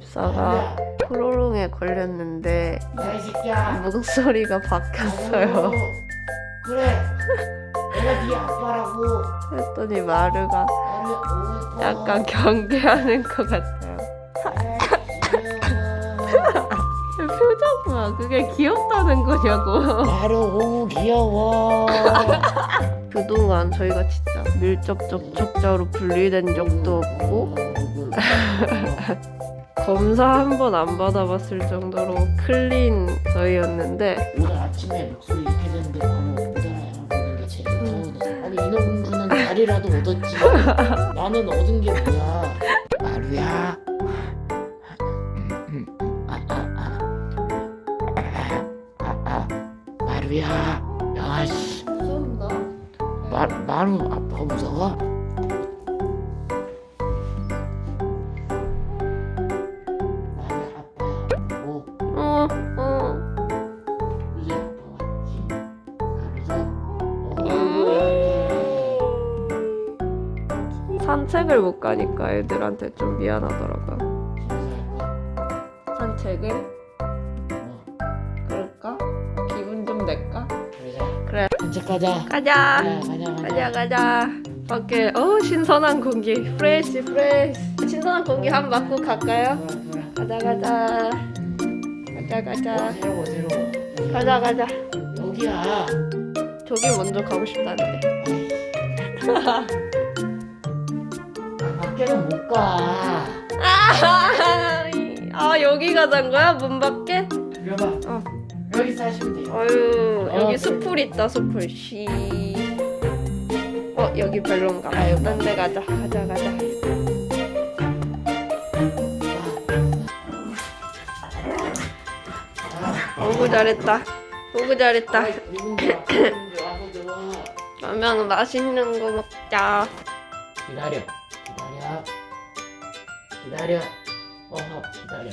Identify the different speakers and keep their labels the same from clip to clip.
Speaker 1: 집사가 코로롱에 걸렸는데
Speaker 2: 야 이 새끼야
Speaker 1: 목소리가 바뀌었어요.
Speaker 2: 아유, 그래 내가 네 아빠라고
Speaker 1: 했더니
Speaker 2: 오늘
Speaker 1: 약간 경계하는 것 같아요. 표정 봐. 그게 귀엽다는 거냐고.
Speaker 2: 바로 오 귀여워
Speaker 1: 그동안 저희가 진짜 밀접 접촉자로 분리된 적도 없고 검사 한 번 안 받아봤을 정도로 클린 저희였는데
Speaker 2: 오늘 아침에 목소리 이렇게 됐는데 바로 오잖아요 제일 아니 인어공주는 자리라도 얻었지 나는 얻은 게 뭐야 마루야 아, 아, 아. 아, 아. 마루야 야씨
Speaker 1: 무섭나?
Speaker 2: 마, 마루 아빠 무서워?
Speaker 1: 산책을 못 가니까 애들한테 좀 미안하더라고요. 산책을 그럴까? 기분 좀 낼까? 그래.
Speaker 2: 산책 가자
Speaker 1: 가자.
Speaker 2: 가자 가자
Speaker 1: 가자 가자. 밖에 어 신선한 공기. 프레시 프레시. 신선한 공기 한번 맞고 갈까요? 가자 가자. 가자 가자.
Speaker 2: 새로워 새로워
Speaker 1: 가자 가자.
Speaker 2: 여기야
Speaker 1: 저기 먼저 가고 싶다는데.
Speaker 2: 밖에는 못 가
Speaker 1: 아 여기 가자는 거야 문 밖에?
Speaker 2: 이봐봐
Speaker 1: 어.
Speaker 2: 여기서 하시면 돼요
Speaker 1: 어유
Speaker 2: 어,
Speaker 1: 여기
Speaker 2: 네.
Speaker 1: 수풀 있다 수풀 시. 어 여기 별론가 봐.
Speaker 2: 아유,
Speaker 1: 딴데 가자 가자 가자. 오구 잘했다. 오구 잘했다.
Speaker 2: 아, 이분 좋아 이분 좋아서 좋아
Speaker 1: 그러면 맛있는 거 먹자.
Speaker 2: 기다려 기다려 어허 기다려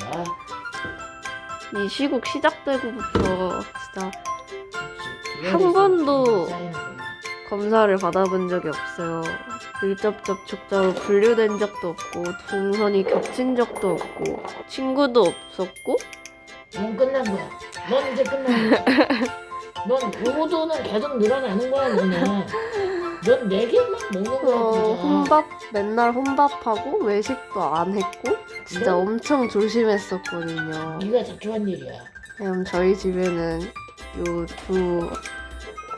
Speaker 1: 이 시국 시작되고부터 진짜. 한 번도. 검사를 받아본 적이 없어요. 밀접 접촉자로 분류된 적도 없고 동선이 겹친 적도 없고 친구도 없었고
Speaker 2: 넌 끝난 거야 넌 이제 끝난 거야 넌 교도는 계속 늘어나는 거야 너는 넌네 개만 먹는 거야
Speaker 1: 어,
Speaker 2: 진짜
Speaker 1: 혼밥 맨날 혼밥하고 외식도 안 했고 진짜
Speaker 2: 너?
Speaker 1: 엄청 조심했었거든요.
Speaker 2: 네가 자초한 일이야.
Speaker 1: 왜냐면 저희 집에는 요 두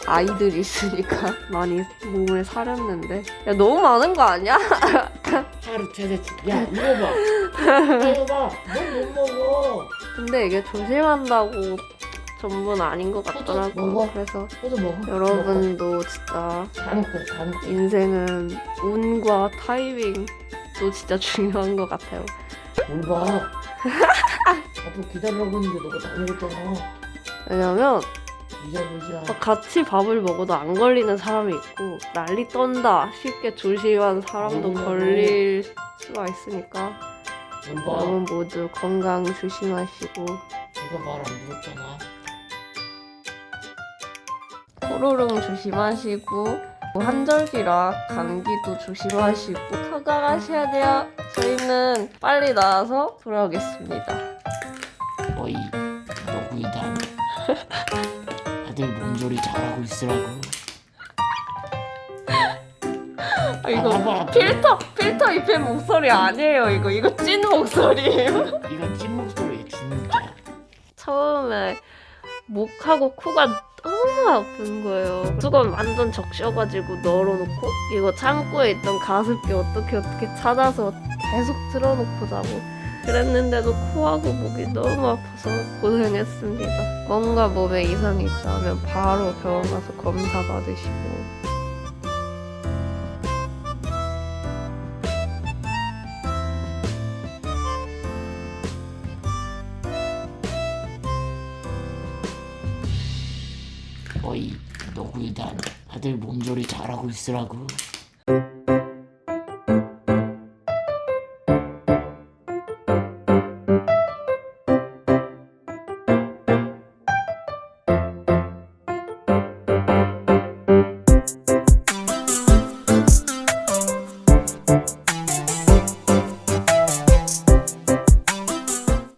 Speaker 1: 아이들이 있으니까 많이 몸을 사렸는데. 야 너무 많은 거 아니야?
Speaker 2: 하루 최대치 야 이거 봐. 이거 봐넌 못 먹어.
Speaker 1: 근데 이게 조심한다고 전부는 아닌 것 같더라고.
Speaker 2: 먹어.
Speaker 1: 그래서
Speaker 2: 먹어
Speaker 1: 여러분도 진짜
Speaker 2: 다 먹고 다 먹고
Speaker 1: 인생은 운과 타이밍도 진짜 중요한 것 같아요.
Speaker 2: 뭘 봐 앞으로 기다리라고 했는데 너가 다 먹었잖아
Speaker 1: 왜냐면
Speaker 2: 이제 보자
Speaker 1: 막 같이 밥을 먹어도 안 걸리는 사람이 있고 난리 떤다 쉽게 조심한 사람도
Speaker 2: 음.
Speaker 1: 걸릴 수가 있으니까
Speaker 2: 뭘 봐
Speaker 1: 여러분 모두 건강 조심하시고
Speaker 2: 이거 말안 들었잖아
Speaker 1: 코로롱 조심하시고 한절기라 감기도 조심하시고 건강하셔야 돼요. 저희는 빨리 나와서 돌아오겠습니다.
Speaker 2: 어이 너구이다 다들 몸조리 잘하고 있으라고
Speaker 1: 아, 이거 필터 필터 입힌 목소리 아니에요. 이거 이거 찐 목소리예요.
Speaker 2: 이건 찐 목소리 진짜
Speaker 1: 처음에 목하고 코가 너무 아픈 거예요. 수건 완전 적셔가지고 널어놓고 이거 창고에 있던 가습기 어떻게 어떻게 찾아서 계속 틀어놓고 자고 그랬는데도 코하고 목이 너무 아파서 고생했습니다. 뭔가 몸에 이상이 있다면 바로 병원 가서 검사 받으시고
Speaker 2: 어이 너구이다 다들 몸조리 잘하고 있으라고